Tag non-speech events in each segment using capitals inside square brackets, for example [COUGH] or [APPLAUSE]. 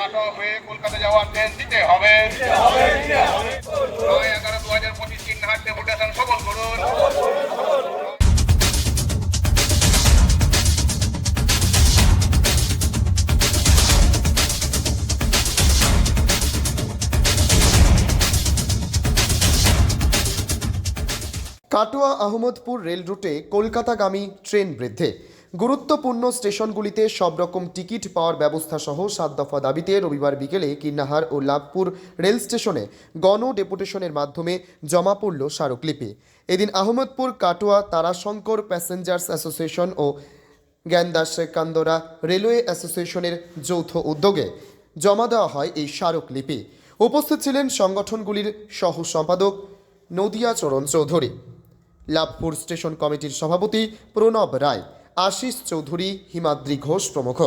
কাটো হয়ে কলকাতা যাওয়ার ট্রেন দিতে হবে। নয় এগারো দু হাজার পঁচিশ ডেপুটেশন সফল করুন। কাটোয়া আহমদপুর রেল রুটে কলকাতাগামী ট্রেন বৃদ্ধে। গুরুত্বপূর্ণ স্টেশনগুলিতে সব রকম টিকিট পাওয়ার ব্যবস্থা সহ সাত দফা দাবিতে রবিবার বিকেলে কিন্নাহার ও লাভপুর রেল স্টেশনে গণ ডেপুটেশনের মাধ্যমে জমা পড়ল স্মারকলিপি। এদিন আহমদপুর, কাটোয়া, তারাশঙ্কর প্যাসেঞ্জার্স অ্যাসোসিয়েশন ও জ্ঞানদাস কান্দরা রেলওয়ে অ্যাসোসিয়েশনের যৌথ উদ্যোগে জমা দেওয়া হয় এই স্মারকলিপি। উপস্থিত ছিলেন সংগঠনগুলির সহ সম্পাদক নদিয়াচরণ চৌধুরী। লাভপুর স্টেশন কমিটির সভাপতি প্রণব রায়। আশিস চৌধুরী হিমাদ্রি ঘোষ প্রমুখ।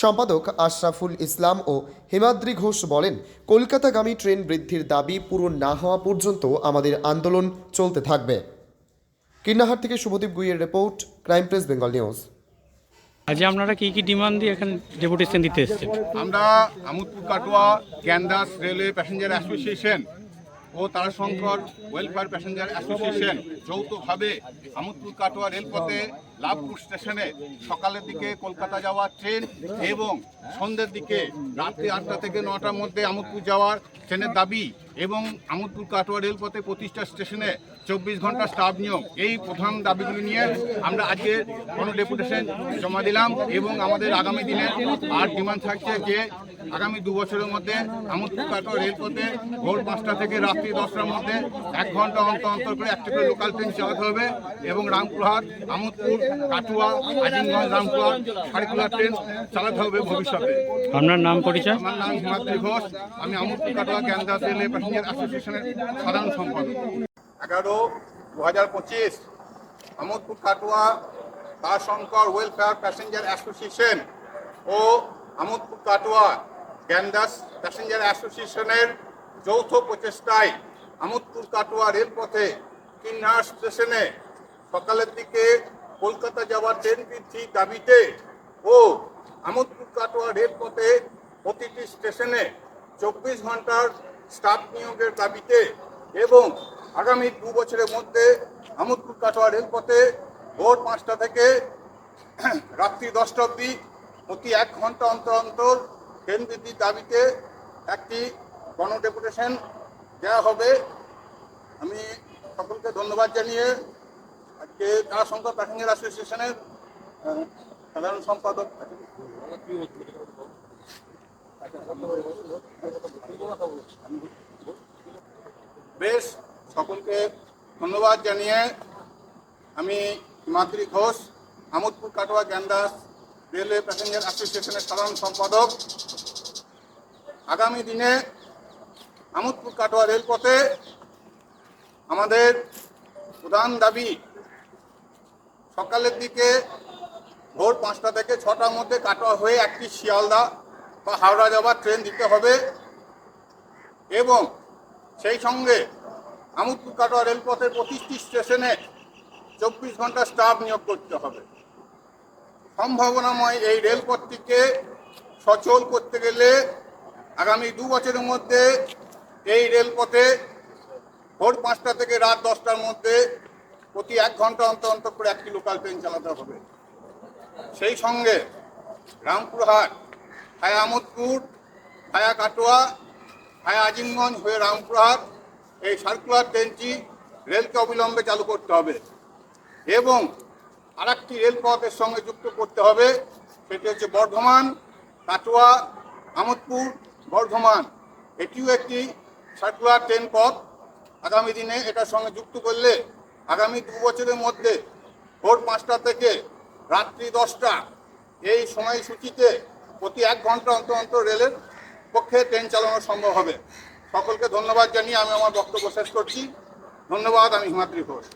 সম্পাদক আশরাফুল ইসলাম ও হিমাদ্রি ঘোষ বলেন কলকাতাগামী ট্রেন বৃদ্ধির দাবি পূরণ না হওয়া পর্যন্ত আমাদের আন্দোলন চলতে থাকবে। কিন্নাহার থেকে Subhadip গুইয়ের report crime press Bengal news. আজ আপনারা কি কি ডিমান্ড দিয়ে এখানে ডেপুটেশন দিতে এসেছেন? আমরা Ahmadpur Katwa Gyandas railway passenger association ও তারাশঙ্কর ওয়েলফেয়ার প্যাসেঞ্জার অ্যাসোসিয়েশন যৌথভাবে আমুদপুর কাটোয়া রেলপথে লাভপুর স্টেশনে সকালের দিকে কলকাতা যাওয়ার ট্রেন এবং সন্ধ্যের দিকে রাত্রি আটটা থেকে নটার মধ্যে আমুদপুর যাওয়ার ট্রেনের দাবি এবং আমুদপুর কাটোয়া রেলপথে প্রতিষ্ঠা স্টেশনে চব্বিশ ঘণ্টা স্টাফ নিয়োগ। এই প্রধান দাবিগুলি নিয়ে আমরা আজকে কোনো ডেপুটেশন জমা দিলাম এবং আমাদের আগামী দিনে আর ডিমান্ড থাকছে যে আগামী দু বছরের মধ্যে আমুদপুর কাটোয়া রেলপথে ভোর পাঁচটা থেকে রাত্রি দশটার মধ্যে এক ঘণ্টা অন্তর অন্তর করে একটা করে লোকাল ট্রেন চালাতে হবে এবং রামপুরহাট আমোদপুর কাটুয়া আজিমগঞ্জ রামপুরহাট সারিকুলা ট্রেন চালাতে হবে ভবিষ্যতে। আপনার নাম পরিচয়? আমার নাম হিমাদ্রি ঘোষ। আমি আমোদপুর কাটোয়া জ্ঞানদাস রেলওয়ে প্যাসেঞ্জার অ্যাসোসিয়েশনের সাধারণ সম্পাদক। এগারো দু হাজার পঁচিশ Ahmadpur Katwa Tarashankar welfare passenger association ও আমোদপুর কাটোয়া জ্ঞানদাস প্যাসেঞ্জার অ্যাসোসিয়েশনের যৌথ প্রচেষ্টায় আমোদপুর কাটোয়া রেলপথে কিন্নার স্টেশনে সকালের দিকে কলকাতা যাওয়ার ট্রেন বৃদ্ধির দাবিতে ও আমোদপুর কাটোয়া রেলপথে প্রতিটি স্টেশনে চব্বিশ ঘণ্টার স্টাফ নিয়োগের দাবিতে এবং আগামী দু বছরের মধ্যে আমোদপুর কাটোয়া রেলপথে ভোর পাঁচটা থেকে [CLEARS THROAT] রাত্রি দশটা অবধি প্রতি এক ঘণ্টা অন্তর অন্তর বৃদ্ধির দাবিতে একটি গণডেপুটেশন দেওয়া হবে। আমি সকলকে ধন্যবাদ জানিয়ে আজকে তারাশঙ্কর প্যাসেঞ্জার অ্যাসোসিয়েশনের সাধারণ সম্পাদক বেশ, সকলকে ধন্যবাদ জানিয়ে আমি মাতৃ ঘোষ, আমোদপুর কাটোয়া জ্ঞানদাস রেলওয়ে প্যাসেঞ্জার অ্যাসোসিয়েশনের সাধারণ সম্পাদক। আগামী দিনে আমোদপুর কাটোয়া রেলপথে আমাদের প্রধান দাবি, সকালের দিকে ভোর পাঁচটা থেকে ছটার মধ্যে কাটোয়া হয়ে একটি শিয়ালদা বা হাওড়া যাওয়ার ট্রেন দিতে হবে এবং সেই সঙ্গে আমুদপুর কাটোয়া রেলপথের প্রতিটি স্টেশনে চব্বিশ ঘণ্টা স্টাফ নিয়োগ করতে হবে। সম্ভাবনাময় এই রেলপথটিকে সচল করতে গেলে আগামী দু বছরের মধ্যে এই রেলপথে ভোর পাঁচটা থেকে রাত দশটার মধ্যে প্রতি এক ঘণ্টা অন্তর অন্তর করে একটি লোকাল ট্রেন চালাতে হবে। সেই সঙ্গে রামপুরহাট হায়া আমোদপুর হায়া কাটোয়া হায়া আজিমগঞ্জ হয়ে রামপুরহাট এই সার্কুলার ট্রেনটি রেলকে অবিলম্বে চালু করতে হবে এবং আরেকটি রেলপথের সঙ্গে যুক্ত করতে হবে, সেটি হচ্ছে বর্ধমান, কাটোয়া, আমোদপুর বর্ধমান, এটিও একটি সার্কুলার ট্রেন পথ। আগামী দিনে এটার সঙ্গে যুক্ত করলে আগামী দু বছরের মধ্যে ভোর পাঁচটা থেকে রাত্রি দশটা এই সময়সূচিতে প্রতি এক ঘণ্টা অন্তর অন্তর রেলের পক্ষে ট্রেন চালানো সম্ভব হবে। সকলকে ধন্যবাদ জানিয়ে আমি আমার বক্তব্য শেষ করছি। ধন্যবাদ, আমি হিমাদ্রি ঘোষ।